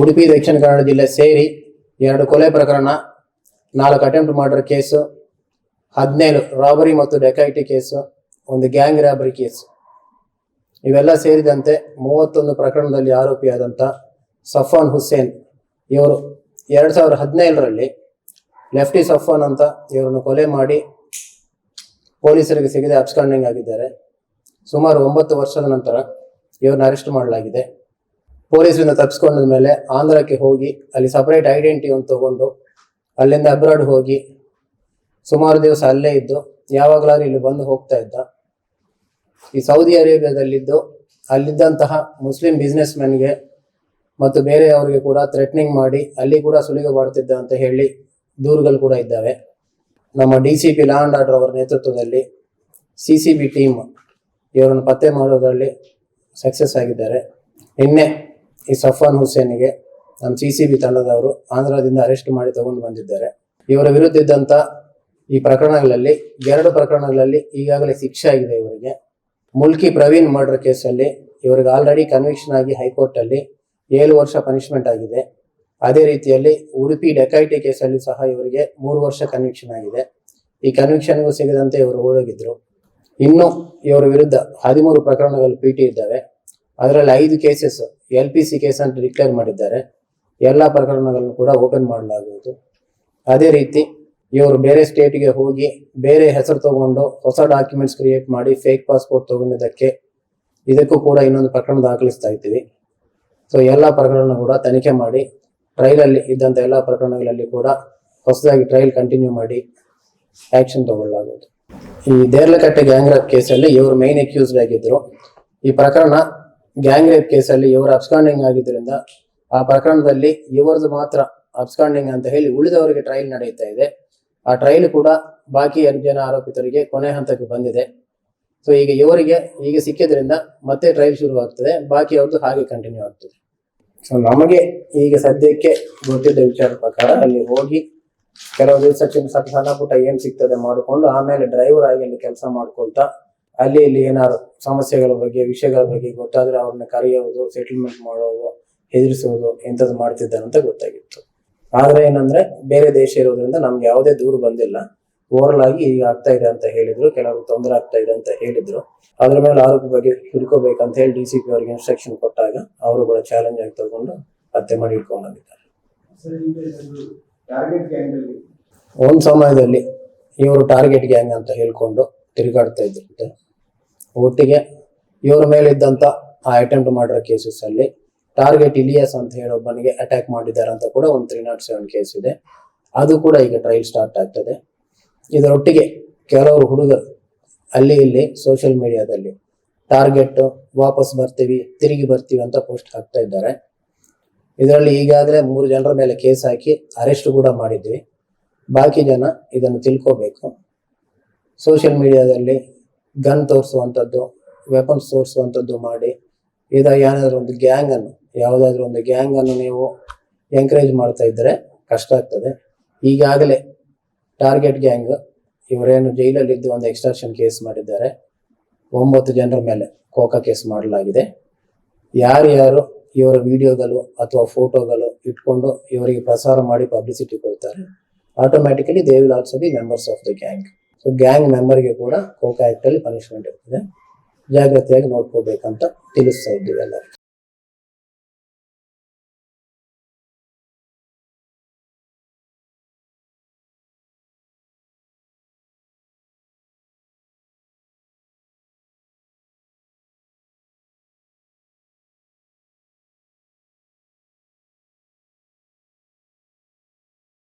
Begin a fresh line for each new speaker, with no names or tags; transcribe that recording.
ಉಡುಪಿ, ದಕ್ಷಿಣ ಕನ್ನಡ ಜಿಲ್ಲೆ ಸೇರಿ ಎರಡು ಕೊಲೆ ಪ್ರಕರಣ, ನಾಲ್ಕು ಅಟೆಂಪ್ಟ್ ಮರ್ಡರ್ ಕೇಸು, ಹದಿನೇಳು ರಾಬರಿ ಮತ್ತು ಡೆಕೈಟಿ ಕೇಸು, ಒಂದು ಗ್ಯಾಂಗ್ ರಾಬರಿ ಕೇಸು. ಇವೆಲ್ಲ ಸೇರಿದಂತೆ ಮೂವತ್ತೊಂದು ಪ್ರಕರಣದಲ್ಲಿ ಆರೋಪಿಯಾದಂಥ ಸಫಾನ್ ಹುಸೇನ್, ಇವರು ಎರಡು ಸಾವಿರದ ಹದಿನೇಳರಲ್ಲಿ ಲೆಫ್ಟಿ ಸಫಾನ್ ಅಂತ ಇವರನ್ನು ಕೊಲೆ ಮಾಡಿ ಪೊಲೀಸರಿಗೆ ಸಿಗದೆ ಅಪ್ಸ್ಕಾಂಡಿಂಗ್ ಆಗಿದ್ದಾರೆ. ಸುಮಾರು ಒಂಬತ್ತು ವರ್ಷದ ನಂತರ ಇವರನ್ನ ಅರೆಸ್ಟ್ ಮಾಡಲಾಗಿದೆ. ಪೊಲೀಸರಿಂದ ತಪ್ಪಿಸ್ಕೊಂಡ ಮೇಲೆ ಆಂಧ್ರಕ್ಕೆ ಹೋಗಿ ಅಲ್ಲಿ ಸಪರೇಟ್ ಐಡೆಂಟಿ ಒಂದು ತಗೊಂಡು ಅಲ್ಲಿಂದ ಅಬ್ರಾಡ್ ಹೋಗಿ ಸುಮಾರು ದಿವಸ ಅಲ್ಲೇ ಇದ್ದು ಯಾವಾಗಲಾದ್ರೂ ಇಲ್ಲಿ ಬಂದು ಹೋಗ್ತಾ ಇದ್ದ. ಈ ಸೌದಿ ಅರೇಬಿಯಾದಲ್ಲಿದ್ದು ಅಲ್ಲಿದ್ದಂತಹ ಮುಸ್ಲಿಂ ಬಿಸ್ನೆಸ್ಗೆ ಮತ್ತು ಬೇರೆಯವರಿಗೆ ಕೂಡ ಥ್ರೆಟ್ನಿಂಗ್ ಮಾಡಿ ಅಲ್ಲಿ ಕೂಡ ಸುಲಿಗೆ ಮಾಡ್ತಿದ್ದ ಅಂತ ಹೇಳಿ ದೂರುಗಳು ಕೂಡ ಇದ್ದಾವೆ. ನಮ್ಮ ಡಿ ಸಿ ಪಿ ಲಾ ಅವರ ನೇತೃತ್ವದಲ್ಲಿ ಸಿ ಸಿ ಬಿ ಟೀಮ್ ಇವರನ್ನು ಪತ್ತೆ ಮಾಡೋದರಲ್ಲಿ ಸಕ್ಸಸ್ ಆಗಿದ್ದಾರೆ. ನಿನ್ನೆ ಈ ಸಫಾನ್ ಹುಸೇನಿಗೆ ನಮ್ಮ ಸಿ ಸಿ ಬಿ ತಂಡದವರು ಆಂಧ್ರದಿಂದ ಅರೆಸ್ಟ್ ಮಾಡಿ ತಗೊಂಡು ಬಂದಿದ್ದಾರೆ. ಇವರ ವಿರುದ್ಧ ಇದ್ದಂತ ಈ ಪ್ರಕರಣಗಳಲ್ಲಿ, ಎರಡು ಪ್ರಕರಣಗಳಲ್ಲಿ ಈಗಾಗಲೇ ಶಿಕ್ಷೆ ಆಗಿದೆ ಇವರಿಗೆ. ಮುಲ್ಕಿ ಪ್ರವೀಣ್ ಮರ್ಡರ್ ಕೇಸಲ್ಲಿ ಇವರಿಗೆ ಆಲ್ರೆಡಿ ಕನ್ವಿಕ್ಷನ್ ಆಗಿ ಹೈಕೋರ್ಟ್ ಅಲ್ಲಿ ಏಳು ವರ್ಷ ಪನಿಷ್ಮೆಂಟ್ ಆಗಿದೆ. ಅದೇ ರೀತಿಯಲ್ಲಿ ಉಡುಪಿ ಡೆಕೈಟಿ ಕೇಸಲ್ಲಿ ಸಹ ಇವರಿಗೆ ಮೂರು ವರ್ಷ ಕನ್ವಿಕ್ಷನ್ ಆಗಿದೆ. ಈ ಕನ್ವಿಕ್ಷನ್ಗೂ ಸಿಗದಂತೆ ಇವರು ಓಡೋಗಿದ್ರು. ಇನ್ನು ಇವರ ವಿರುದ್ಧ ಹದಿಮೂರು ಪ್ರಕರಣಗಳು ಪಿ ಟಿ ಇದ್ದಾವೆ. ಅದರಲ್ಲಿ ಐದು cases L P C case ಅಂತ ಡಿಕ್ಲೇರ್ ಮಾಡಿದ್ದಾರೆ. ಎಲ್ಲ ಪ್ರಕರಣಗಳನ್ನು ಕೂಡ ಓಪನ್ ಮಾಡಲಾಗುವುದು. ಅದೇ ರೀತಿ ಇವರು ಬೇರೆ ಸ್ಟೇಟ್ಗೆ ಹೋಗಿ ಬೇರೆ ಹೆಸರು ತಗೊಂಡು ಹೊಸ ಡಾಕ್ಯುಮೆಂಟ್ಸ್ ಕ್ರಿಯೇಟ್ ಮಾಡಿ ಫೇಕ್ ಪಾಸ್ಪೋರ್ಟ್ ತಗೊಂಡಿದ್ದಕ್ಕೆ ಇದಕ್ಕೂ ಕೂಡ ಇನ್ನೊಂದು ಪ್ರಕರಣ ದಾಖಲಿಸ್ತಾ ಇದ್ದೀವಿ. ಸೊ ಎಲ್ಲ ಪ್ರಕರಣ ಕೂಡ ತನಿಖೆ ಮಾಡಿ ಟ್ರೈಲಲ್ಲಿ ಇದ್ದಂಥ ಎಲ್ಲ ಪ್ರಕರಣಗಳಲ್ಲಿ ಕೂಡ ಹೊಸದಾಗಿ ಟ್ರೈಲ್ ಕಂಟಿನ್ಯೂ ಮಾಡಿ ಆಕ್ಷನ್ ತಗೊಳ್ಳಲಾಗುವುದು. ಈ ದೇರ್ಲಕಟ್ಟೆ ಗ್ಯಾಂಗ್ ರೇಪ್ ಕೇಸಲ್ಲಿ ಇವರು ಮೈನ್ ಅಕ್ಯೂಸ್ಡ್ ಆಗಿದ್ರು ಈ ಪ್ರಕರಣ ಗ್ಯಾಂಗ್ ರೇಪ್ ಕೇಸಲ್ಲಿ ಇವರು ಅಬ್ಸ್ಕಾಂಡಿಂಗ್ ಆಗಿದ್ದರಿಂದ ಆ ಪ್ರಕರಣದಲ್ಲಿ ಇವರದು ಮಾತ್ರ ಅಬ್ಸ್ಕಾಂಡಿಂಗ್ ಅಂತ ಹೇಳಿ ಉಳಿದವರಿಗೆ ಟ್ರಯಲ್ ನಡೆಯುತ್ತಾ ಇದೆ. ಆ ಟ್ರಯಲ್ ಕೂಡ ಬಾಕಿ ಎರಡು ಜನ ಆರೋಪಿತರಿಗೆ ಕೊನೆ ಹಂತಕ್ಕೆ ಬಂದಿದೆ. ಸೊ ಈಗ ಇವರಿಗೆ ಈಗ ಸಿಕ್ಕಿದ್ರಿಂದ ಮತ್ತೆ ಟ್ರಯಲ್ ಶುರುವಾಗ್ತದೆ. ಬಾಕಿ ಅವ್ರದ್ದು ಹಾಗೆ ಕಂಟಿನ್ಯೂ ಆಗ್ತದೆ. ಸೊ ನಮಗೆ ಈಗ ಸದ್ಯಕ್ಕೆ ಗೊತ್ತಿದ್ದ ವಿಚಾರ ಪ್ರಕಾರ ಅಲ್ಲಿ ಹೋಗಿ ಕೆಲವು ದಿವಸ ಚಿನ್ನ ಸ್ವಲ್ಪ ಸಣ್ಣ ಪುಟ್ಟ ಏನ್ ಸಿಗ್ತದೆ ಮಾಡಿಕೊಂಡು ಆಮೇಲೆ ಡ್ರೈವರ್ ಆಗಿ ಅಲ್ಲಿ ಕೆಲಸ ಮಾಡ್ಕೊಳ್ತಾ ಅಲ್ಲಿ ಇಲ್ಲಿ ಏನಾದ್ರು ಸಮಸ್ಯೆಗಳ ಬಗ್ಗೆ ವಿಷಯಗಳ ಬಗ್ಗೆ ಗೊತ್ತಾದ್ರೆ ಅವ್ರನ್ನ ಕರೆಯೋದು ಸೆಟಲ್ಮೆಂಟ್ ಮಾಡೋದು ಹೆದರಿಸೋದು ಇಂಥದ್ದು ಮಾಡ್ತಿದ್ದಾರೆ ಅಂತ ಗೊತ್ತಾಗಿತ್ತು. ಆದ್ರೆ ಏನಂದ್ರೆ ಬೇರೆ ದೇಶ ಇರೋದ್ರಿಂದ ನಮ್ಗೆ ಯಾವುದೇ ದೂರು ಬಂದಿಲ್ಲ. ಓವರಲ್ ಆಗಿ ಈಗ ಆಗ್ತಾ ಇದೆ ಅಂತ ಹೇಳಿದ್ರು ಕೆಲವರು ತೊಂದರೆ ಆಗ್ತಾ ಇದೆ ಅಂತ ಹೇಳಿದ್ರು. ಅದ್ರ ಮೇಲೆ ಆರೋಗ್ಯ ಬಗ್ಗೆ ಹಿಡ್ಕೋಬೇಕಂತ ಹೇಳಿ ಡಿ ಸಿ ಪಿ ಅವರಿಗೆ ಇನ್ಸ್ಟ್ರಕ್ಷನ್ ಕೊಟ್ಟಾಗ ಅವರು ಕೂಡ ಚಾಲೆಂಜ್ ಆಗಿ ತಗೊಂಡು ಹತ್ಯೆ ಮಾಡಿ ಇಟ್ಕೊಂಡಿದ್ದಾರೆ ಬಂದಿದ್ದಾರೆ ಒಂದ್ ಸಮಯದಲ್ಲಿ ಇವರು ಟಾರ್ಗೆಟ್ ಗ್ಯಾಂಗ್ ಅಂತ ಹೇಳ್ಕೊಂಡು ತಿರುಗಾಡ್ತಾ ಇದ್ರಂತೆ ಒಟ್ಟಿಗೆ ಇವ್ರ ಮೇಲೆ ಇದ್ದಂತ ಆ ಅಟೆಂಪ್ಟ್ ಮಾಡಿರೋ ಕೇಸಸ್ ಅಲ್ಲಿ ಟಾರ್ಗೆಟ್ ಇಲಿಯಾಸ್ ಅಂತ ಹೇಳಿ ಒಬ್ಬನಿಗೆ ಅಟ್ಯಾಕ್ ಮಾಡಿದ್ದಾರೆ ಅಂತ ಕೂಡ ಒಂದು ತ್ರೀ ನಾಟ್ ಸೆವೆನ್ ಕೇಸ್ ಇದೆ. ಅದು ಕೂಡ ಈಗ ಟ್ರಯಲ್ ಸ್ಟಾರ್ಟ್ ಆಗ್ತದೆ. ಇದರೊಟ್ಟಿಗೆ ಕೆಲವರು ಹುಡುಗರು ಅಲ್ಲಿ ಇಲ್ಲಿ ಸೋಷಿಯಲ್ ಮೀಡಿಯಾದಲ್ಲಿ ಟಾರ್ಗೆಟ್ ವಾಪಸ್ ಬರ್ತೀವಿ, ತಿರುಗಿ ಬರ್ತೀವಿ ಅಂತ ಪೋಸ್ಟ್ ಹಾಕ್ತಾ ಇದ್ದಾರೆ. ಇದರಲ್ಲಿ ಈಗಾಗಲೇ ಮೂರು ಜನರ ಮೇಲೆ ಕೇಸ್ ಹಾಕಿ ಅರೆಸ್ಟ್ ಕೂಡ ಮಾಡಿದ್ವಿ. ಬಾಕಿ ಜನ ಇದನ್ನು ತಿಳ್ಕೋಬೇಕು. ಸೋಷಿಯಲ್ ಮೀಡಿಯಾದಲ್ಲಿ ಗನ್ ತೋರಿಸುವಂಥದ್ದು ವೆಪನ್ಸ್ ತೋರಿಸುವಂಥದ್ದು ಮಾಡಿ, ಇದ ಏನಾದರೂ ಒಂದು ಗ್ಯಾಂಗನ್ನು ಯಾವುದಾದ್ರೂ ಒಂದು ಗ್ಯಾಂಗನ್ನು ನೀವು ಎಂಕರೇಜ್ ಮಾಡ್ತಾ ಇದ್ದರೆ ಕಷ್ಟ ಆಗ್ತದೆ. ಈಗಾಗಲೇ ಟಾರ್ಗೆಟ್ ಗ್ಯಾಂಗ್ ಇವರೇನು ಜೈಲಲ್ಲಿದ್ದು ಒಂದು ಎಕ್ಸ್ಟ್ರಾಕ್ಷನ್ ಕೇಸ್ ಮಾಡಿದ್ದಾರೆ. ಒಂಬತ್ತು ಜನರ ಮೇಲೆ ಕೋಕಾ ಕೇಸ್ ಮಾಡಲಾಗಿದೆ. ಯಾರ್ಯಾರು ಇವರ ವಿಡಿಯೋಗಳು ಅಥವಾ ಫೋಟೋಗಳು ಇಟ್ಕೊಂಡು ಇವರಿಗೆ ಪ್ರಸಾರ ಮಾಡಿ ಪಬ್ಲಿಸಿಟಿ ಕೊಡ್ತಾರೆ automatically they will also be members of the gang so gang ಮೆಂಬರ್ಗೆ ಕೂಡ ಕೋಕಾ ಆಕ್ಟ್ ಅಲ್ಲಿ ಪನಿಷ್ಮೆಂಟ್ ಇರ್ತದೆ. ಜಾಗ್ರತೆಯಾಗಿ ನೋಡ್ಕೋಬೇಕಂತ ತಿಳಿಸ್ತಾ ಇದ್ದೀವಿ ಎಲ್ಲರೂ.